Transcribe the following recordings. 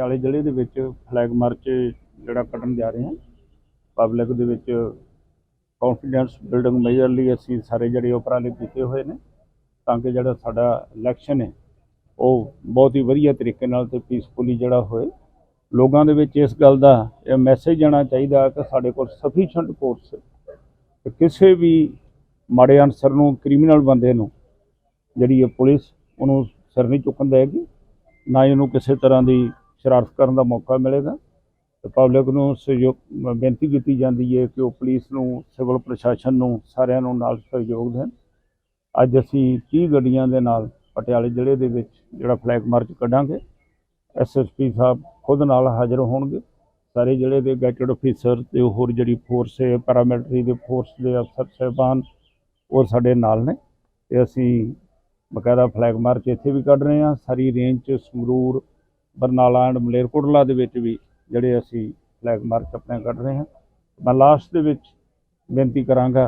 ਪਟਿਆਲੇ ਜ਼ਿਲ੍ਹੇ ਦੇ ਵਿੱਚ ਫਲੈਗ ਮਾਰਚ ਜਿਹੜਾ ਕੱਢਣ ਜਾ ਰਹੇ ਹਾਂ। ਪਬਲਿਕ ਦੇ ਵਿੱਚ ਕੌਨਫੀਡੈਂਸ ਬਿਲਡਿੰਗ ਮੇਜਰ ਅਸੀਂ ਸਾਰੇ ਜਿਹੜੇ ਉਪਰਾਲੇ ਕੀਤੇ ਹੋਏ ਨੇ ਤਾਂ ਕਿ ਜਿਹੜਾ ਸਾਡਾ ਇਲੈਕਸ਼ਨ ਹੈ, ਉਹ ਬਹੁਤ ਹੀ ਵਧੀਆ ਤਰੀਕੇ ਨਾਲ ਤੇ ਪੀਸਫੁਲੀ ਜਿਹੜਾ ਹੋਏ। ਲੋਕਾਂ ਦੇ ਵਿੱਚ ਇਸ ਗੱਲ ਦਾ ਇਹ ਮੈਸੇਜ ਜਾਣਾ ਚਾਹੀਦਾ ਕਿ ਸਾਡੇ ਕੋਲ ਸਫੀਸ਼ੀਐਂਟ ਫੋਰਸ ਹੈ ਕਿਸੇ ਵੀ ਮਾੜੇ ਅਨਸਰ ਨੂੰ ਕ੍ਰਿਮੀਨਲ ਬੰਦੇ ਨੂੰ ਜਿਹੜੀ ਇਹ ਪੁਲਿਸ ਉਹਨੂੰ ਸਿਰ ਨਹੀਂ ਚੁੱਕਣ ਦੇਗੀ ਨਾ ਹੀ ਉਹਨੂੰ ਕਿਸੇ ਤਰ੍ਹਾਂ ਦੀ ਸ਼ਰਾਰਤ ਕਰਨ ਦਾ ਮੌਕਾ ਮਿਲੇਗਾ। ਤੇ ਪਬਲਿਕ ਨੂੰ ਸਹਿਯੋਗ ਬੇਨਤੀ ਕੀਤੀ ਜਾਂਦੀ ਹੈ ਕਿ ਉਹ ਪੁਲਿਸ ਨੂੰ, ਸਿਵਲ ਪ੍ਰਸ਼ਾਸਨ ਨੂੰ ਸਾਰਿਆਂ ਨੂੰ ਨਾਲ ਸਹਿਯੋਗ ਦੇਣ। ਅੱਜ ਅਸੀਂ 30 ਗੱਡੀਆਂ ਦੇ ਨਾਲ ਪਟਿਆਲੇ ਜ਼ਿਲ੍ਹੇ ਦੇ ਵਿੱਚ ਜਿਹੜਾ ਫਲੈਗ ਮਾਰਚ ਕੱਢਾਂਗੇ। ਐਸਐਸਪੀ ਸਾਹਿਬ ਖੁਦ ਨਾਲ ਹਾਜ਼ਰ ਹੋਣਗੇ। ਸਾਰੇ ਜ਼ਿਲ੍ਹੇ ਦੇ ਗੈਟਡ ਅਫੀਸਰ ਤੇ ਹੋਰ ਜਿਹੜੀ ਫੋਰਸ ਹੈ, ਪੈਰਾਮਿਲਟਰੀ ਦੇ ਫੋਰਸ ਦੇ ਅਫਸਰ, ਸਾਹਿਬਾਨ, ਉਹ ਸਾਡੇ ਨਾਲ ਨੇ। ਤੇ ਅਸੀਂ ਬਕਾਇਦਾ ਫਲੈਗ ਮਾਰਚ ਇੱਥੇ ਵੀ ਕੱਢ ਰਹੇ ਹਾਂ। ਸਾਰੀ ਰੇਂਜ 'ਚ ਸੰਗਰੂਰ ਬਰਨਾਲਾ ਐਂਡ ਮਲੇਰਕੋਟਲਾ ਦੇ ਵਿੱਚ ਵੀ ਜਿਹੜੇ ਅਸੀਂ ਫਲੈਗ ਮਾਰਚ ਆਪਣੇ ਕੱਢ ਰਹੇ ਹਾਂ। ਮੈਂ ਲਾਸਟ ਦੇ ਵਿੱਚ ਬੇਨਤੀ ਕਰਾਂਗਾ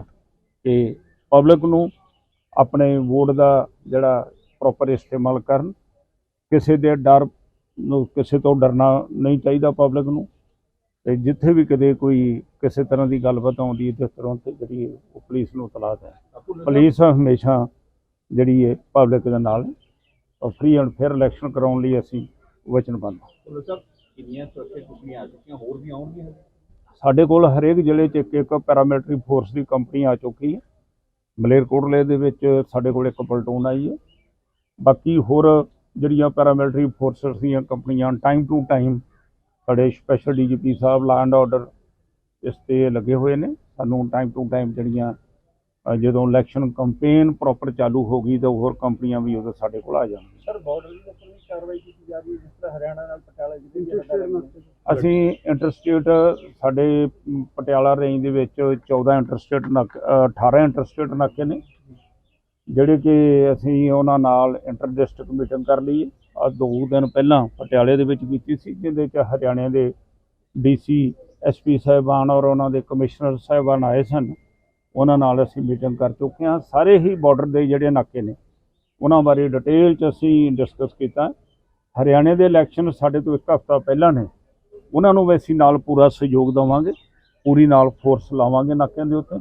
ਕਿ ਪਬਲਿਕ ਨੂੰ ਆਪਣੇ ਵੋਟ ਦਾ ਜਿਹੜਾ ਪ੍ਰੋਪਰ ਇਸਤੇਮਾਲ ਕਰਨ। ਕਿਸੇ ਦੇ ਡਰ ਨੂੰ, ਕਿਸੇ ਤੋਂ ਡਰਨਾ ਨਹੀਂ ਚਾਹੀਦਾ ਪਬਲਿਕ ਨੂੰ। ਤੇ ਜਿੱਥੇ ਵੀ ਕਦੇ ਕੋਈ ਕਿਸੇ ਤਰ੍ਹਾਂ ਦੀ ਗੱਲਬਾਤ ਆਉਂਦੀ ਹੈ ਤੇ ਤੁਰੰਤ ਜਿਹੜੀ ਹੈ ਉਹ ਪੁਲਿਸ ਨੂੰ ਤਲਾਹ ਹੈ। ਪੁਲਿਸ ਹਮੇਸ਼ਾ ਜਿਹੜੀ ਹੈ ਪਬਲਿਕ ਦੇ ਨਾਲ ਔਰ ਫ੍ਰੀ ਐਂਡ ਫੇਅਰ ਇਲੈਕਸ਼ਨ ਕਰਾਉਣ ਲਈ ਅਸੀਂ ਵਚਨਬੱਧ ਕਿੰਨੀਆਂ ਸੁਰੱਖਿਆ ਕੰਪਨੀਆਂ ਆ ਚੁੱਕੀਆਂ ਹੋਰ ਵੀ ਆਉਣਗੀਆਂ? ਹਜੇ? ਸਾਡੇ ਕੋਲ ਹਰੇਕ ਜ਼ਿਲ੍ਹੇ 'ਚ ਇੱਕ ਇੱਕ ਪੈਰਾਮਿਲਟਰੀ ਫੋਰਸ ਦੀ ਕੰਪਨੀ ਆ ਚੁੱਕੀ ਹੈ। ਮਲੇਰਕੋਟਲੇ ਦੇ ਵਿੱਚ ਸਾਡੇ ਕੋਲ ਇੱਕ ਪਲਟੂਨ ਆਈ ਹੈ। ਬਾਕੀ ਹੋਰ ਜਿਹੜੀਆਂ ਪੈਰਾਮਿਲਟਰੀ ਫੋਰਸਸ ਦੀਆਂ ਕੰਪਨੀਆਂ ਟਾਈਮ ਟੂ ਟਾਈਮ ਸਾਡੇ ਸਪੈਸ਼ਲ ਡੀਜੀਪੀ ਸਾਹਿਬ ਲਾ ਐਂਡ ਆਰਡਰ ਇਸ ਤੇ ਲੱਗੇ ਹੋਏ ਨੇ। ਸਾਨੂੰ ਟਾਈਮ ਟੂ ਟਾਈਮ ਜਿਹੜੀਆਂ ਜਦੋਂ ਇਲੈਕਸ਼ਨ ਕੈਂਪੇਨ ਪ੍ਰੋਪਰ ਚਾਲੂ ਹੋ ਗਈ ਤਾਂ ਹੋਰ ਕੰਪਨੀਆਂ ਵੀ ਉਦੋਂ ਸਾਡੇ ਕੋਲ ਆ ਜਾਣਗੀਆਂ ਸਰ ਬਾਰਡਰ ਦੀ ਉੱਪਰ ਵੀ ਕਾਰਵਾਈ ਕੀਤੀ ਜਾ ਰਹੀ ਹੈ ਜਿਸ ਤਰ੍ਹਾਂ ਹਰਿਆਣਾ ਨਾਲ ਪਟਿਆਲਾ ਜ਼ਿਲ੍ਹੇ ਦੀ ਹੱਦਾਂ ਲੱਗੀਆਂ ਅਸੀਂ ਇੰਟਰਸਟੇਟ ਸਾਡੇ ਪਟਿਆਲਾ ਰੇਂਜ ਦੇ ਵਿੱਚ 14 ਇੰਟਰਸਟੇਟ ਨਾਕੇ ਅ, 18 ਇੰਟਰਸਟੇਟ ਨਾਕੇ ਨੇ ਜਿਹੜੇ ਕਿ ਅਸੀਂ ਉਹਨਾਂ ਨਾਲ ਇੰਟਰ ਡਿਸਟ੍ਰਿਕਟ ਮੀਟਿੰਗ ਕਰ ਲਈ ਆ ਦੋ ਦਿਨ ਪਹਿਲਾਂ ਪਟਿਆਲੇ ਦੇ ਵਿੱਚ ਕੀਤੀ ਸੀ ਜਿਹਦੇ ਵਿੱਚ ਹਰਿਆਣੇ ਦੇ ਡੀਸੀ ਐਸਪੀ ਸਾਹਿਬਾਨ ਔਰ ਉਹਨਾਂ ਦੇ ਕਮਿਸ਼ਨਰ ਸਾਹਿਬਾਨ ਆਏ ਸਨ। ਉਹਨਾਂ ਨਾਲ ਅਸੀਂ ਮੀਟਿੰਗ ਕਰ ਚੁੱਕੇ ਹਾਂ। ਸਾਰੇ ਹੀ ਬਾਰਡਰ ਦੇ ਜਿਹੜੇ ਨਾਕੇ ਨੇ ਉਹਨਾਂ ਬਾਰੇ ਡਿਟੇਲ 'ਚ ਅਸੀਂ ਡਿਸਕਸ ਕੀਤਾ। ਹਰਿਆਣੇ ਦੇ ਇਲੈਕਸ਼ਨ ਸਾਡੇ ਤੋਂ ਇੱਕ ਹਫ਼ਤਾ ਪਹਿਲਾਂ ਨੇ। ਉਹਨਾਂ ਨੂੰ ਵੈਸੀ ਨਾਲ ਪੂਰਾ ਸਹਿਯੋਗ ਦਵਾਂਗੇ ਪੂਰੀ ਨਾਲ ਫੋਰਸ ਲਾਵਾਂਗੇ ਨਾਕਿਆਂ ਦੇ ਉੱਤੇ।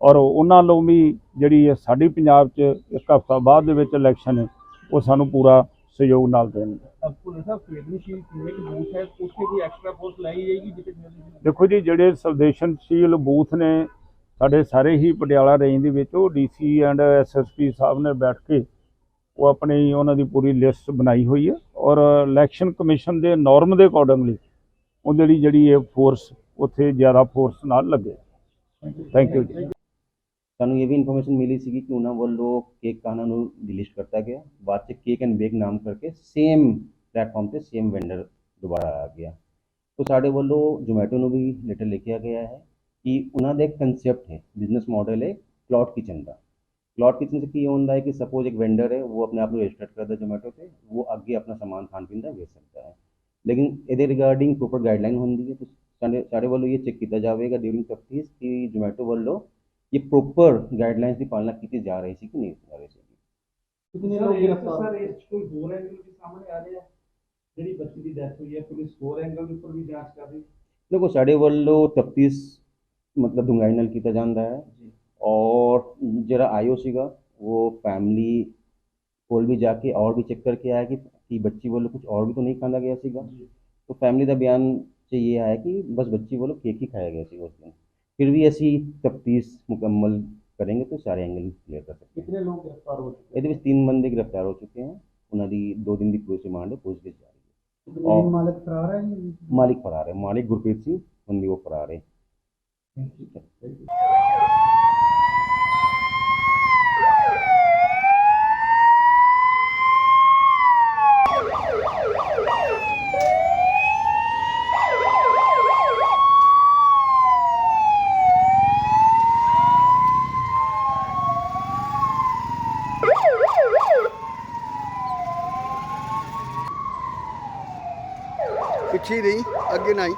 ਔਰ ਉਹਨਾਂ ਨੂੰ ਵੀ ਜਿਹੜੀ ਹੈ ਸਾਡੀ ਪੰਜਾਬ 'ਚ ਇੱਕ ਹਫ਼ਤਾ ਬਾਅਦ ਦੇ ਵਿੱਚ ਇਲੈਕਸ਼ਨ ਹੈ ਉਹ ਸਾਨੂੰ ਪੂਰਾ ਸਹਿਯੋਗ ਨਾਲ ਦੇਣਗੇ। ਪੁਲਿਸ ਸਾਹਿਬ ਸੰਵੇਦਨਸ਼ੀਲ ਕਿੰਨੇ ਕੁ ਬੂਥ ਹੈ? ਉੱਥੇ ਕੋਈ ਐਕਸਟਰਾ ਫੋਰਸ ਲਾਈ ਜਾਏਗੀ ਜਿੱਥੇ ਦੇਖੋ ਜੀ ਜਿਹੜੇ ਸੰਵੇਦਨਸ਼ੀਲ ਬੂਥ ਨੇ ਸਾਡੇ ਸਾਰੇ ਹੀ ਪਟਿਆਲਾ ਰੇਂਜ ਦੇ ਵਿੱਚ ਉਹ ਡੀਸੀ ਐਂਡ ਐਸਐਸਪੀ ਸਾਹਿਬ ਨੇ ਬੈਠ ਕੇ ਉਹ ਆਪਣੀ ਉਹਨਾਂ ਦੀ ਪੂਰੀ ਲਿਸਟ ਬਣਾਈ ਹੋਈ ਹੈ ਔਰ ਇਲੈਕਸ਼ਨ ਕਮਿਸ਼ਨ ਦੇ ਨਾਰਮ ਦੇ ਅਕੋਰਡਿੰਗਲੀ ਉਹਦੇ ਲਈ ਜਿਹੜੀ ਇਹ ਫੋਰਸ ਉੱਥੇ ਜ਼ਿਆਦਾ ਫੋਰਸ ਨਾਲ ਲੱਗੇ। ਥੈਂਕ ਯੂ ਜੀ। ਸਾਨੂੰ ਇਹ ਵੀ ਇਨਫੋਰਮੇਸ਼ਨ ਮਿਲੀ ਸੀਗੀ ਕਿ ਉਹਨਾਂ ਵੱਲੋਂ ਕੇਕ ਕਾਨਾਂ ਨੂੰ ਡਿਲੀਟ ਕਰਤਾ ਗਿਆ। ਬਾਅਦ ਚ ਕੇਕ ਐਂਡ ਬੇਕ ਨਾਮ ਕਰਕੇ ਸੇਮ ਪਲੇਟਫਾਰਮ ਤੇ ਸੇਮ ਵੈਂਡਰ ਦੁਬਾਰਾ ਆ ਗਿਆ। ਤੋ ਸਾਡੇ ਵੱਲੋਂ ਜ਼ੋਮੈਟੋ ਨੂੰ ਵੀ ਲੈਟਰ ਲਿਖਿਆ ਗਿਆ ਹੈ ਕਿ ਉਹਨਾਂ ਦਾ ਇੱਕ ਕਨਸੈਪਟ ਹੈ ਬਿਜ਼ਨਸ ਮਾਡਲ ਹੈ ਕਲਾਉਡ ਕਿਚਨ ਦਾ। ਕਲਾਉਡ ਕਿਚਨ 'ਚ ਕੀ ਹੁੰਦਾ ਹੈ ਕਿ ਸਪੋਜ਼ ਇੱਕ ਵੈਂਡਰ ਹੈ ਉਹ ਆਪਣੇ ਆਪ ਨੂੰ ਰਜਿਸਟਰ ਕਰਦਾ ਜ਼ੋਮੈਟੋ ਤੇ ਉਹ ਅੱਗੇ ਆਪਣਾ ਸਮਾਨ ਖਾਣ ਪੀਣ ਦਾ ਵੇਚ ਸਕਦਾ ਹੈ ਲੇਕਿਨ ਇਹਦੇ ਰਿਗਾਰਡਿੰਗ ਪ੍ਰੋਪਰ ਗਾਈਡਲਾਈਨ ਹੁੰਦੀ ਹੈ ਤੇ ਸਾਡੇ ਸਾਡੇ ਵੱਲੋਂ ਇਹ ਚੈੱਕ ਕੀਤਾ ਜਾਵੇਗਾ ਡਿਊਰਿੰਗ ਤਫਤੀਸ਼ ਕਿ ਜ਼ੋਮੈਟੋ ਵੱਲੋਂ ਇਹ ਪ੍ਰੋਪਰ ਗਾਈਡਲਾਈਨਸ ਦੀ ਪਾਲਣਾ ਕੀਤੀ ਜਾ ਰਹੀ ਸੀ ਕਿ ਨਹੀਂ ਜਾ ਰਹੀ ਸੀ कितने लोग गिरफ्तार सर इस कोई और एंगल भी सामने आ रहे हैं ਜਿਹੜੀ ਬੱਚੀ ਦੀ ਡੈਥ ਹੋਈ ਹੈ ਪੁਲਿਸ ਹੋਰ ਐਂਗਲ ਦੇ ਉੱਪਰ ਵੀ ਜਾਂਚ ਕਰ ਰਹੀ ਦੇਖੋ ਸਾਡੇ ਵੱਲੋਂ ਤਫਤੀਸ਼ ਮਤਲਬ ਡੂੰਘਾਈ ਨਾਲ ਕੀਤਾ ਜਾਂਦਾ ਹੈ ਔਰ ਜਿਹੜਾ ਆਇਓ ਸੀਗਾ ਉਹ ਫੈਮਿਲੀ ਕੋਲ ਵੀ ਜਾ ਕੇ ਔਰ ਵੀ ਚੈੱਕ ਕਰਕੇ ਆਇਆ ਕਿ ਕਿ ਬੱਚੀ ਵੱਲੋਂ ਕੁਝ ਔਰ ਵੀ ਤਾਂ ਨਹੀਂ ਖਾਂਦਾ ਗਿਆ ਸੀਗਾ तो फैमिली का बयान से ये आया कि बस बच्ची वालों केक ही खाया गया सी उस दिन फिर भी ऐसी तफ्तीश मुकम्मल करेंगे तो सारे एंगल क्लियर कर सकते हैं ਕਿੰਨੇ ਲੋਕ ਗ੍ਰਿਫਤਾਰ ਹੋ ਚੁੱਕੇ ਇਹਦੇ ਵਿੱਚ ਤਿੰਨ ਬੰਦੇ ਗ੍ਰਿਫਤਾਰ ਹੋ ਚੁੱਕੇ ਹਨ ਉਹਨਾਂ ਦੀ ਦੋ ਦਿਨ ਦੀ ਪੁਲਿਸ ਰਿਮਾਂਡ ਹੈ ਪੁੱਛਗਿੱਛ ਜਾਰੀ ਹੈ ਔਰ ਮਾਲਕ ਫਰਾਰ ਹੈ ਜੀ ਮਾਲਿਕ ਫਰਾਰ ਹੈ ਮਾਲਿਕ ਗੁਰਪ੍ਰੀਤ ਸਿੰਘ ਹੁਣ ਵੀ ਉਹ ਫਰਾਰ ਹੈ ਪਿੱਛੇ ਨਹੀਂ ਅੱਗੇ ਨਹੀਂ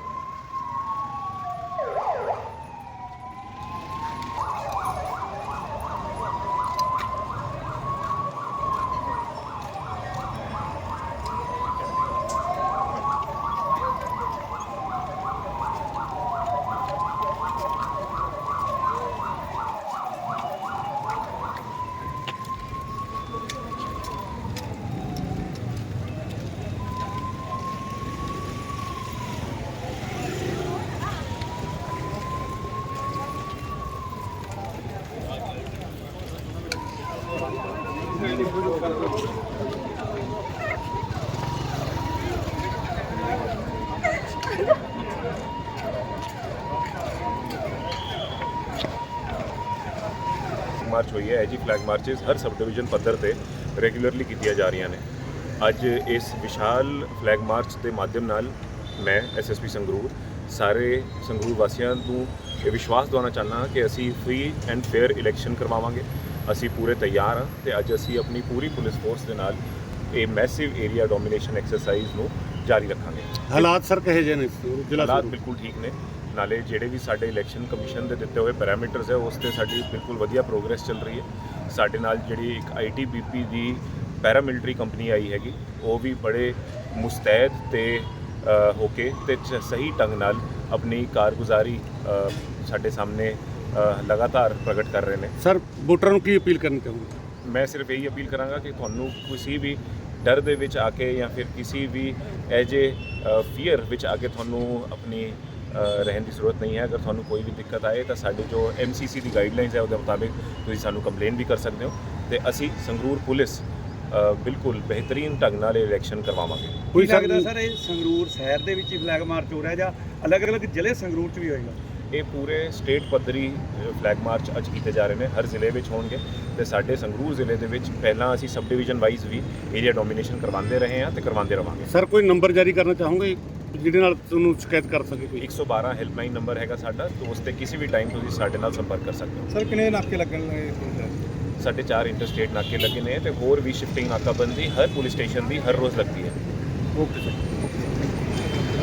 ਮਾਰਚ ਹੋਈ ਹੈ ਐਜੀ ਫਲੈਗ ਮਾਰਚਸ ਹਰ ਸਬ ਡਿਵੀਜ਼ਨ ਪੱਧਰ ਤੇ ਰੈਗੂਲਰਲੀ ਕੀਤੀਆਂ ਜਾ ਰਹੀਆਂ ਨੇ। ਅੱਜ ਇਸ ਵਿਸ਼ਾਲ ਫਲੈਗ ਮਾਰਚ ਦੇ ਮਾਧਿਅਮ ਨਾਲ ਮੈਂ ਐਸਐਸਪੀ ਸੰਗਰੂਰ, ਸਾਰੇ ਸੰਗਰੂਰ ਵਾਸੀਆਂ ਨੂੰ ਇਹ ਵਿਸ਼ਵਾਸ ਦਿਵਾਉਣਾ ਚਾਹੁੰਦਾ ਕਿ ਅਸੀਂ ਫ੍ਰੀ ਐਂਡ ਫੇਅਰ ਇਲੈਕਸ਼ਨ ਕਰਵਾਵਾਂਗੇ। ਅਸੀਂ ਪੂਰੇ ਤਿਆਰ ਹਾਂ ਤੇ ਅੱਜ ਅਸੀਂ ਆਪਣੀ ਪੂਰੀ ਪੁਲਿਸ ਫੋਰਸ ਦੇ ਨਾਲ ਇਹ ਮੈਸਿਵ ਏਰੀਆ ਡੋਮੀਨੇਸ਼ਨ ਐਕਸਰਸਾਈਜ਼ ਨੂੰ ਜਾਰੀ ਰੱਖਾਂਗੇ। ਹਾਲਾਤ ਸਰ ਕਹੇ ਜੇ ਨੇ? ਜ਼ਿਲ੍ਹਾ ਹਾਲਾਤ? ਬਿਲਕੁਲ ਠੀਕ ਨੇ। ਨਾਲੇ ਜਿਹੜੇ ਵੀ ਸਾਡੇ ਇਲੈਕਸ਼ਨ ਕਮਿਸ਼ਨ ਦੇ ਦਿੱਤੇ ਹੋਏ ਪੈਰਾਮੀਟਰਸ ਹੈ ਉਸ ਤੇ ਸਾਡੀ ਬਿਲਕੁਲ ਵਧੀਆ ਪ੍ਰੋਗਰੈਸ ਚੱਲ ਰਹੀ ਹੈ। ਸਾਡੇ ਨਾਲ ਜਿਹੜੀ ਇੱਕ ਆਈਟੀਬੀਪੀ ਦੀ ਪੈਰਾਮਿਲਟਰੀ ਕੰਪਨੀ ਆਈ ਹੈਗੀ ਉਹ ਵੀ ਬੜੇ ਮੁਸਤੈਦ ਤੇ ਹੋ ਕੇ ਤੇ ਸਹੀ ਢੰਗ ਨਾਲ ਆਪਣੀ ਕਾਰਗੁਜ਼ਾਰੀ ਸਾਡੇ ਸਾਹਮਣੇ ਅ, ਲਗਾਤਾਰ ਪ੍ਰਗਟ ਕਰ ਰਹੇ ਨੇ। ਸਰ ਵੋਟਰਾਂ ਨੂੰ ਕੀ ਅਪੀਲ ਕਰਨੀ ਚਾਹੁੰਦੇ ਮੈਂ ਸਿਰਫ ਇਹੀ ਅਪੀਲ ਕਰਾਂਗਾ ਕਿ ਤੁਹਾਨੂੰ ਕਿਸੇ ਵੀ ਡਰ ਦੇ ਵਿੱਚ ਆ ਕੇ ਜਾਂ ਫਿਰ ਕਿਸੇ ਵੀ ਐਜੇ ਫੀਅਰ ਵਿੱਚ ਆ ਕੇ ਤੁਹਾਨੂੰ ਆਪਣੀ ਅ, ਰਹਿਣ ਦੀ ਜ਼ਰੂਰਤ ਨਹੀਂ ਹੈ। ਅਗਰ ਤੁਹਾਨੂੰ ਕੋਈ ਵੀ ਦਿੱਕਤ ਆਏ ਤਾਂ ਸਾਡੇ ਜੋ ਐਮਸੀਸੀ ਦੀ ਗਾਈਡਲਾਈਨਸ ਹੈ ਉਹਦੇ ਮੁਤਾਬਿਕ ਤੁਸੀਂ ਸਾਨੂੰ ਕੰਪਲੇਨ ਵੀ ਕਰ ਸਕਦੇ ਹੋ ਤੇ ਅਸੀਂ ਸੰਗਰੂਰ ਪੁਲਿਸ ਅ, ਬਿਲਕੁਲ ਬਿਹਤਰੀਨ ਢੰਗ ਨਾਲ ਇਹ ਇਲੈਕਸ਼ਨ ਕਰਵਾਵਾਂਗੇ। ਕੋਈ ਕੀ ਲੱਗਦਾ ਸਰ ਇਹ ਸੰਗਰੂਰ ਸ਼ਹਿਰ ਦੇ ਵਿੱਚ ਹੀ ਫਲੈਗ ਮਾਰਚ ਹੋ ਰਿਹਾ ਜਾਂ ਅਲੱਗ-ਅਲੱਗ ਜ਼ਿਲ੍ਹੇ ਸੰਗਰੂਰ 'ਚ ਵੀ ਹੋਏਗਾ? ਇਹ ਪੂਰੇ ਸਟੇਟ ਪੱਧਰੀ ਫਲੈਗ ਮਾਰਚ ਅੱਜ ਕੀਤੇ ਜਾ ਰਹੇ ਨੇ ਹਰ ਜ਼ਿਲ੍ਹੇ ਵਿੱਚ ਹੋਣਗੇ ਤੇ ਸਾਡੇ ਸੰਗਰੂਰ ਜ਼ਿਲ੍ਹੇ ਦੇ ਵਿੱਚ ਪਹਿਲਾਂ ਅਸੀਂ ਸਬ ਡਿਵੀਜ਼ਨ ਵਾਈਜ਼ ਵੀ ਏਰੀਆ ਡੋਮੀਨੇਸ਼ਨ ਕਰਵਾਉਂਦੇ ਰਹੇ ਹਾਂ ਤੇ ਕਰਵਾਉਂਦੇ ਰਵਾਂਗੇ। ਸਰ ਕੋਈ ਨੰਬਰ ਜਾਰੀ ਕਰਨਾ ਚਾਹੋਗੇ ਜਿਹਦੇ ਨਾਲ ਤੁਹਾਨੂੰ ਸ਼ਿਕਾਇਤ ਕਰ ਸਕੇ ਕੋਈ? 112 ਹੈਲਪਲਾਈਨ ਨੰਬਰ ਹੈਗਾ ਸਾਡਾ ਤੇ ਉਸ ਤੇ ਕਿਸੇ ਵੀ ਟਾਈਮ ਤੁਸੀਂ ਸਾਡੇ ਨਾਲ ਸੰਪਰਕ ਕਰ ਸਕਦੇ ਹੋ। ਸਰ ਕਿੰਨੇ ਨਾਕੇ ਲੱਗਣ ਲੱਗੇ ਸਾਡੇ ਚਾਰ ਇੰਟਰਸਟੇਟ ਨਾਕੇ ਲੱਗੇ ਨੇ ਤੇ ਹੋਰ ਵੀ ਸ਼ਿਫਟਿੰਗ ਨਾਕਾਬੰਦੀ ਹਰ ਪੁਲਿਸ ਸਟੇਸ਼ਨ ਦੀ ਹਰ ਰੋਜ਼ ਲੱਗਦੀ ਹੈ। Okay sir